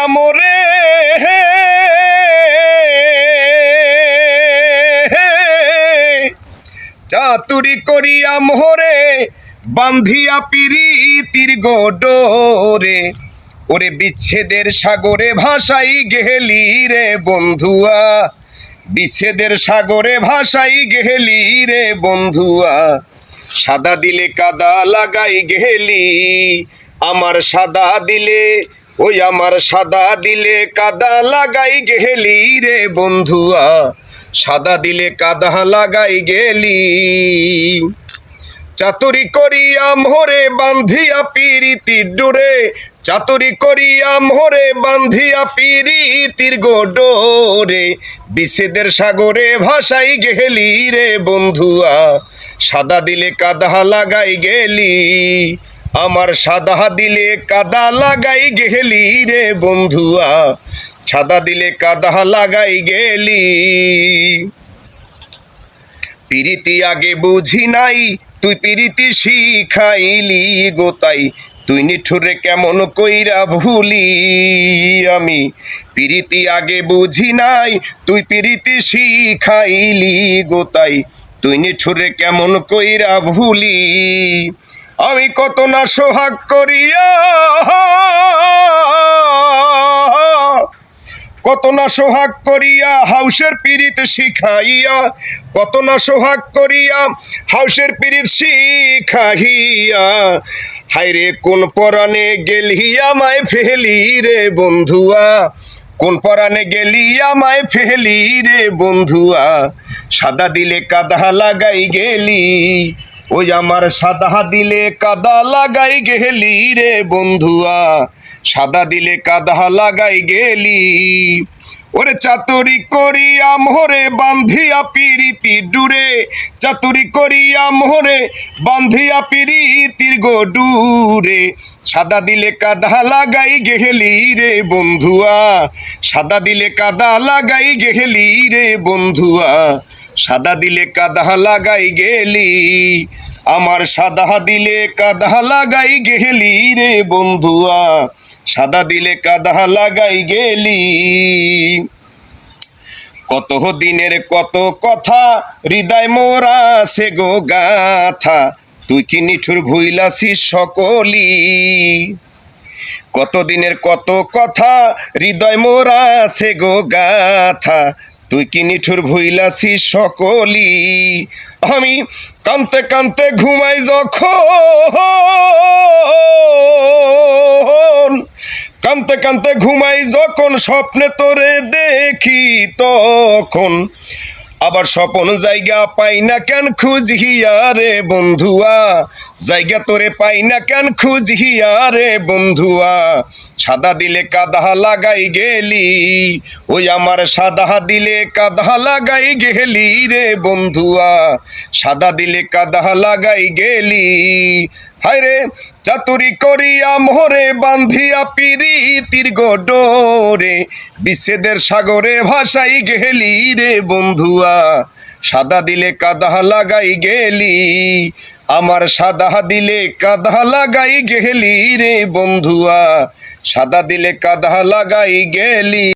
করিয়া মোরে চাতুরি করিয়া মোহরে বান্ধিয়া পিরিতির গোডরে। ওরে বিচ্ছেদের সাগরে ভাসাই গেলি রে বন্ধুয়া। বিচ্ছেদের সাগরে ভাসাই গেলি রে বন্ধুয়া। সাদা দিলে কাদা লাগাই গেলি, আমার সাদা দিলে ওই আমার সাদা দিলে কাদা লাগাই গেলি রে বন্ধুয়া। সাদা দিলে কাদা লাগাই গেলি। চাতুরি করিয়া মোরে বান্ধিয়া পিরিতি ডোরে। চাতুরি করিয়া মোরে বান্ধিয়া পিরিতির গোডোরে। বিচ্ছেদের সাগরে ভাসাই গেলি রে বন্ধুয়া। সাদা দিলে কাদা লাগাই গেলি। আমার সাদা দিলে কাদা লাগাই গেলি রে বন্ধুয়া। সাদা দিলে কাদা লাগাই গেলি। পিরিতি আগে বুঝি নাই, তুই পিরিতি শিখাইলি গোতাই তুই। নিঠুরে কেমন কইরা ভুলি আমি। পিরিতি আগে বুঝি নাই, তুই পিরিতি শিখাইলি গোতাই তুই নিঠুরে কেমন কইরা ভুলি আমি কত না সোহাগ করিয়া, কত না সোহাগ করিয়া হাউসের পিরিত শিখাইয়া, কত না সোহাগ করিয়া হাউসের পিরিত শিখাইয়া হাইরে কোন পরাণে গেলিয়া মায় ফেলি রে বন্ধুয়া, কোন পরাণে গেলিয়া মায় ফেলি রে বন্ধুয়া, সাদা দিলে কাদা লাগাই গেলি ওই আমার সাদা দিলে কাদা লাগাই গেলি রে বন্ধুয়া। সাদা দিলে কাদা লাগাই গেলি। ওরে চাতুরি করিয়া মোহরে বান্ধিয়া পিরিতি ডুরে। চাতুরি করিয়া মোহরে বান্ধিয়া পিরিতির গো ডুরে সাদা দিলে কাদা লাগাই গেলি রে বন্ধুয়া। সাদা দিলে কাদা লাগাই গেলি রে বন্ধুয়া। সাদা দিলে কাদা লাগাই গেলি। আমার সাদা দিলে কাদা লাগাই গেলি রে বন্ধুয়া। সাদা দিলে কাদা লাগাই গেলি। কত দিনের কত কথা, হৃদয় মোরা সে গো গাথা। তুই কি নিঠুর ভুইলাসি সকলি? কত দিনের কত কথা, হৃদয় মোরা সে গো গাথা। তুই কি নিঠুর ভুইলাছি সকলি? আমি কানতে কানতে ঘুমাই যখন। কানতে কানতে ঘুমাই যখন, স্বপ্নে তোরে দেখি তখন। আবার স্বপন জায়গা পাই না কেন খুঁজিয়া রে বন্ধুয়া? জায়গা তোরে পাই না কেন খুঁজিয়া রে বন্ধুয়া? সাদা দিলে কাদা লাগাই গেলি, ওই আমার সাদা দিলে কাদা লাগাই গেলি রে বন্ধুয়া। সাদা দিলে কাদা লাগাই গেলি হায় রে চাতুরি করিয়া মোহরে বান্ধিয়া পিরিতির গোডরে, বিচ্ছেদের সাগরে ভাসাই গেলি রে বন্ধুয়া। সাদা দিলে কাদা লাগাই গেলি, আমার সাদা দিলে কাদা লাগাই গেলি রে বন্ধুয়া। সাদা দিলে কাদা লাগাই গেলি।